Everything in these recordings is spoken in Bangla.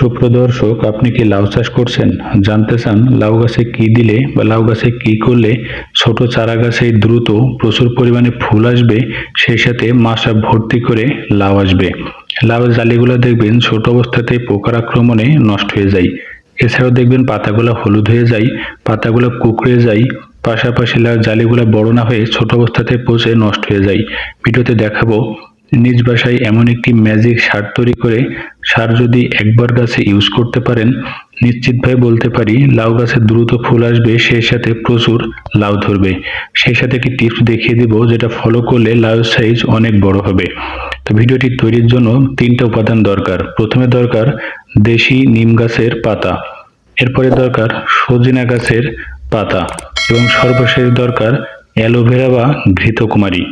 সুপ্রদর্শক, আপনি কি লাউ চাষ করছেন? জানতে চান লাউ গাছে কি দিলে বা লাউ গাছে কি করলে ছোট চারা গাছে দ্রুত প্রচুর পরিমাণে ফুল আসবে, সেই সাথে মাসা ভর্তি করে লাউ আসবে। লাউ জালিগুলো দেখবেন ছোট অবস্থাতে পোকার আক্রমণে নষ্ট হয়ে যায়। এছাড়াও দেখবেন পাতাগুলো হলুদ হয়ে যায়, পাতাগুলো কুকড়ে যায়, পাশাপাশি লাউ জালিগুলো বড় না হয়ে ছোট অবস্থাতে পচে নষ্ট হয়ে যায়। ভিডিওতে দেখাবো নিজ বাসায় এমন একটি ম্যাজিক সার তৈরি করে সার যদি একবার গাছে ইউজ করতে পারেন, নিশ্চিতভাবে বলতে পারি লাউ গাছে দ্রুত ফুল আসবে সেই সাথে প্রচুর লাউ ধরবে। সেই সাথে একটি টিপস দেখিয়ে দিব যেটা ফলো করলে লাউ সাইজ অনেক বড় হবে। তো ভিডিওটি তৈরির জন্য তিনটা উপাদান দরকার। প্রথমে দরকার দেশি নিম গাছের পাতা, এরপরে দরকার সজিনা গাছের পাতা এবং সর্বশেষ দরকার অ্যালোভেরা বা ঘৃতকুমারী।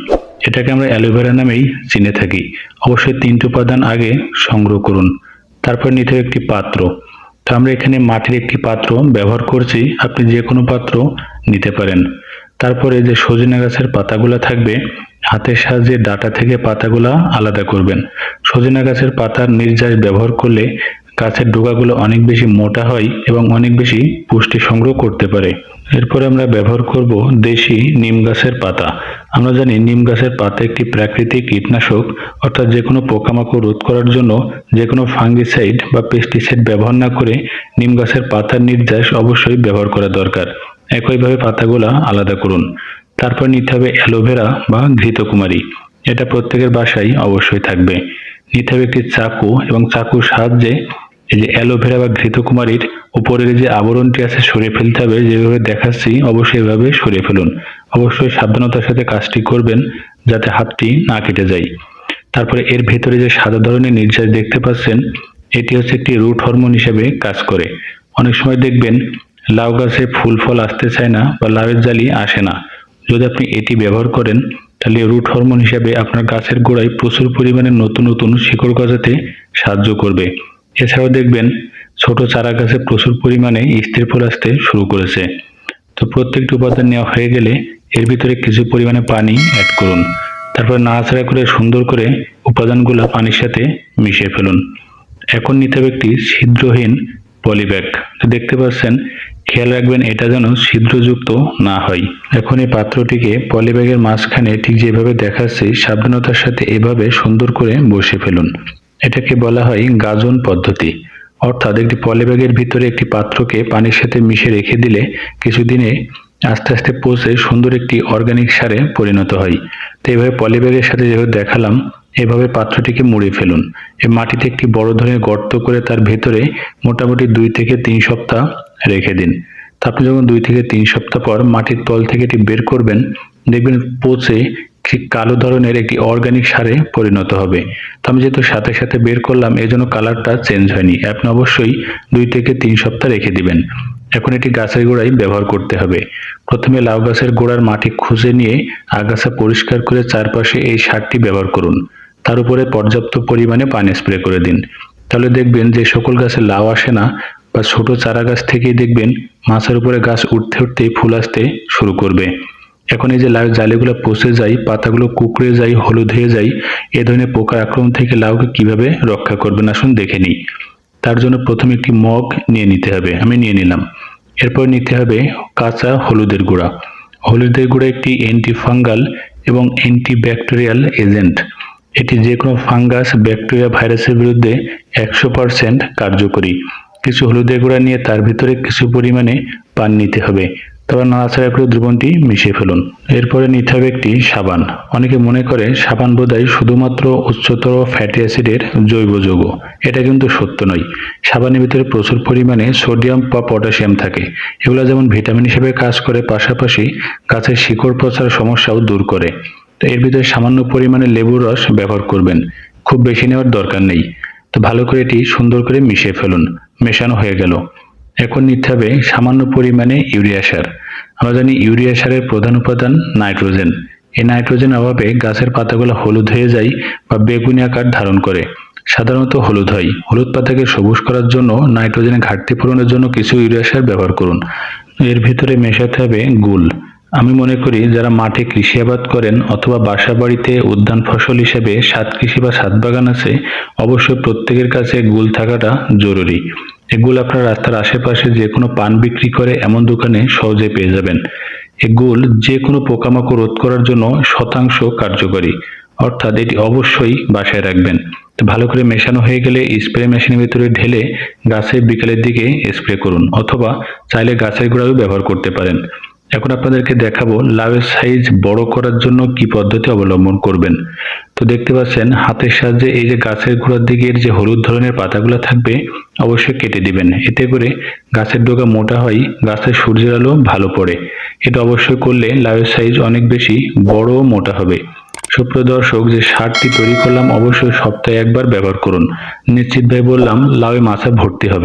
এটাকে আমরা অ্যালোভেরা নামেই চিনে থাকি। অবশ্যই তিনটি উপাদান আগে সংগ্রহ করুন। তারপর নিতে হবে একটি পাত্র। তো আমরা এখানে মাটির একটি পাত্র ব্যবহার করছি। আপনি যে কোনো পাত্র নিতে পারেন। তারপরে যে সজনে গাছের পাতাগুলো থাকবে, হাতের সাহায্যে ডাটা থেকে পাতাগুলা আলাদা করবেন। সজনে গাছের পাতার নির্যাস ব্যবহার করলে গাছের ডোকাগুলো অনেক বেশি মোটা হয় এবং অনেক বেশি পুষ্টি সংগ্রহ করতে পারে। এরপরে আমরা ব্যবহার করব দেশি নিম গাছের পাতা। আমরা জানি নিম গাছের পাতা একটি প্রাকৃতিক কীটনাশক, অর্থাৎ যে কোনো পোকামাকড় রোধ করার জন্য যে কোনো ফাঙ্গিসাইড বা পেস্টিসাইড ব্যবহার না করে নিম গাছের পাতার নির্যাস অবশ্যই ব্যবহার করা দরকার। একইভাবে পাতাগুলা আলাদা করুন। তারপর নিতে হবে অ্যালোভেরা বা ঘৃতকুমারী। এটা প্রত্যেকের বাসায় অবশ্যই থাকবে। নিতে হবে একটি চাকু এবং চাকুর সাহায্যে এই যে অ্যালোভেরা বা ঘৃতকুমারীর উপরের যে আবরণটি আছে, সরিয়ে ফেলতে হবে। যেভাবে দেখাচ্ছি, অবশ্যই এভাবে সরিয়ে ফেলুন। অবশ্যই সাবধানতার সাথে কাজটি করবেন যাতে হাতটি না কেটে যায়। তারপরে এর ভেতরে যে সাদা ধরনের নির্যাস দেখতে পাচ্ছেন, এটি হচ্ছে একটি রুট হরমোন হিসেবে কাজ করে। অনেক সময় দেখবেন, লাউ গাছে ফুল ফল আসতে চায় না বা লাউয়ের জালি আসে না। যদি আপনি এটি ব্যবহার করেন, তাহলে রুট হরমোন হিসেবে আপনার গাছের গোড়ায় প্রচুর পরিমাণে নতুন নতুন শিকড় গজাতে সাহায্য করবে। এছাড়াও দেখবেন ছোট চারা গাছে প্রচুর পরিমাণে স্থির ফুল আসতে শুরু করেছে। তো প্রত্যেকটি উপাদান নেওয়া হয়ে গেলে এর ভিতরে কিছু পরিমাণে পানি অ্যাড করুন। তারপর নাড়াচাড়া করে সুন্দর করে উপাদানগুলো পানির সাথে মিশিয়ে ফেলুন। এখন নিতে হবে একটি ছিদ্রহীন পলিব্যাগ তো দেখতে পাচ্ছেন, খেয়াল রাখবেন এটা যেন ছিদ্রযুক্ত না হয়। এখন এই পাত্রটিকে পলিব্যাগের মাঝখানে ঠিক যেভাবে দেখাচ্ছি, সাবধানতার সাথে এভাবে সুন্দর করে বসে ফেলুন। এটাকে বলা হয় গাজন পদ্ধতি। অর্থাৎ একটি পলিব্যাগের ভিতরে একটি পাত্রকে পানির সাথে মিশে রেখে দিলে কিছুদিনে আস্তে আস্তে পচে সুন্দর একটি অর্গানিক সারে পরিণত হয়। তো এইভাবে পলিব্যাগের সাথে যেভাবে দেখালাম, এভাবে পাত্রটিকে মুড়ে ফেলুন। এই মাটিতে একটি বড় ধরনের গর্ত করে তার ভেতরে মোটামুটি দুই থেকে তিন সপ্তাহ রেখে দিন। আপনি যখন দুই থেকে তিন সপ্তাহ পর মাটির তল থেকে এটি বের করবেন, দেখবেন পচে ঠিক কালো ধরনের একটি অর্গানিক সারে পরিণত হবে। তো আমি যেহেতু সাথে সাথে বের করলাম এই জন্য কালারটা চেঞ্জ হয়নি। আপনি অবশ্যই দুই থেকে তিন সপ্তাহ রেখে দিবেন। এখন এটি গাছের গোড়ায় ব্যবহার করতে হবে। প্রথমে লাউ গাছের গোড়ার মাটি খুঁজে নিয়ে আগাছা পরিষ্কার করে চারপাশে এই সারটি ব্যবহার করুন। তার উপরে পর্যাপ্ত পরিমাণে পানি স্প্রে করে দিন। তাহলে দেখবেন যে সকল গাছে লাউ আসে না বা ছোট চারা গাছ থেকেই দেখবেন মাছের উপরে গাছ উঠতে উঠতেই ফুল আসতে শুরু করবে। এখন এই যে লাউ জালিগুলো পচে যায়, পাতাগুলো কুকড়ে যায়, হলুদ হয়ে যায়, এ ধরনের পোকার আক্রমণ থেকে লাউকে কীভাবে রক্ষা করবেন? আসুন দেখে নিই। তার জন্য প্রথমে একটি মগ নিয়ে নিতে হবে। আমি নিয়ে নিলাম। এরপর নিতে হবে কাঁচা হলুদের গুঁড়া। হলুদের গুঁড়া একটি অ্যান্টি ফাঙ্গাল এবং অ্যান্টি ব্যাকটেরিয়াল এজেন্ট এটি যে কোনো ফাঙ্গাস ব্যাকটেরিয়া ভাইরাসের বিরুদ্ধে একশো পার্সেন্ট কার্যকরী। কিছু হলুদের গুঁড়া নিয়ে তার ভিতরে কিছু পরিমাণে পান নিতে হবে। তারপর নাড়াচাড়া করে দ্রবণটি মিশিয়ে ফেলুন। এরপরে নিতে হবে একটি সাবান। অনেকে মনে করে সাবান বোধহয় শুধুমাত্র উচ্চতর ফ্যাটি অ্যাসিডের জৈব যৌগ। এটা কিন্তু সত্য নয়। সাবানের ভিতরে প্রচুর পরিমাণে সোডিয়াম বা পটাশিয়াম থাকে। এগুলো যেমন ভিটামিন হিসেবে কাজ করে, পাশাপাশি গাছের শিকড় পচার সমস্যাও দূর করে। তো এর ভিতরে সামান্য পরিমাণে লেবুর রস ব্যবহার করবেন। খুব বেশি নেওয়ার দরকার নেই। তো ভালো করে এটি সুন্দর করে মিশিয়ে ফেলুন। মেশানো হয়ে গেল। এখন নিতে হবে সামান্য পরিমাণে ইউরিয়া সার। আমরা জানি ইউরিয়া সারের প্রধান উপাদান নাইট্রোজেন। এই নাইট্রোজেন অভাবে গাছের পাতাগুলো হলুদ হয়ে যায় বা বেগুনি আকার ধারণ করে। সাধারণত হলুদ হয়। হলুদ পাতাকে সবুজ করার জন্য নাইট্রোজেনের ঘাটতি পূরণের জন্য কিছু ইউরিয়া সার ব্যবহার করুন। এর ভিতরে মেশাতে হবে গুল আমি মনে করি যারা মাঠে কৃষি আবাদ করেন অথবা বাসা বাড়িতে উদ্যান ফসল হিসেবে সাত কৃষি বা ছাদ বাগান আছে, অবশ্যই প্রত্যেকের কাছে গুল থাকাটা জরুরি। এগুলো আপনার রাস্তার আশেপাশে যে কোনো পান বিক্রি করে এমন দোকানে সহজে পেয়ে যাবেন। এগুল যে কোনো পোকামাকড় রোধ করার জন্য শতাংশ কার্যকরী। অর্থাৎ এটি অবশ্যই বাসায় রাখবেন। ভালো করে মেশানো হয়ে গেলে স্প্রে মেশিনের ভিতরে ঢেলে গাছে বিকালের দিকে স্প্রে করুন, অথবা চাইলে গাছের গোড়াও ব্যবহার করতে পারেন। এখন আপনাদেরকে দেখাবো লাউয়ের সাইজ বড় করার জন্য কি পদ্ধতি অবলম্বন করবেন। তো দেখতে পাচ্ছেন, হাতের সাহায্যে এই যে গাছের গোড়ার দিকের যে হলুদ ধরনের পাতাগুলো থাকবে, অবশ্যই কেটে দিবেন। এতে করে গাছের ডোকা মোটা হয়, গাছের সূর্যের আলো ভালো পড়ে। এটা অবশ্যই করলে লাউয়ের সাইজ অনেক বেশি বড় ও মোটা হবে। সুপ্রিয় দর্শক, যে সারটি তৈরি করলাম, অবশ্যই সপ্তাহে একবার ব্যবহার করুন। নিশ্চিতভাবে বললাম লাউয়ে মাছা ভর্তি হবে।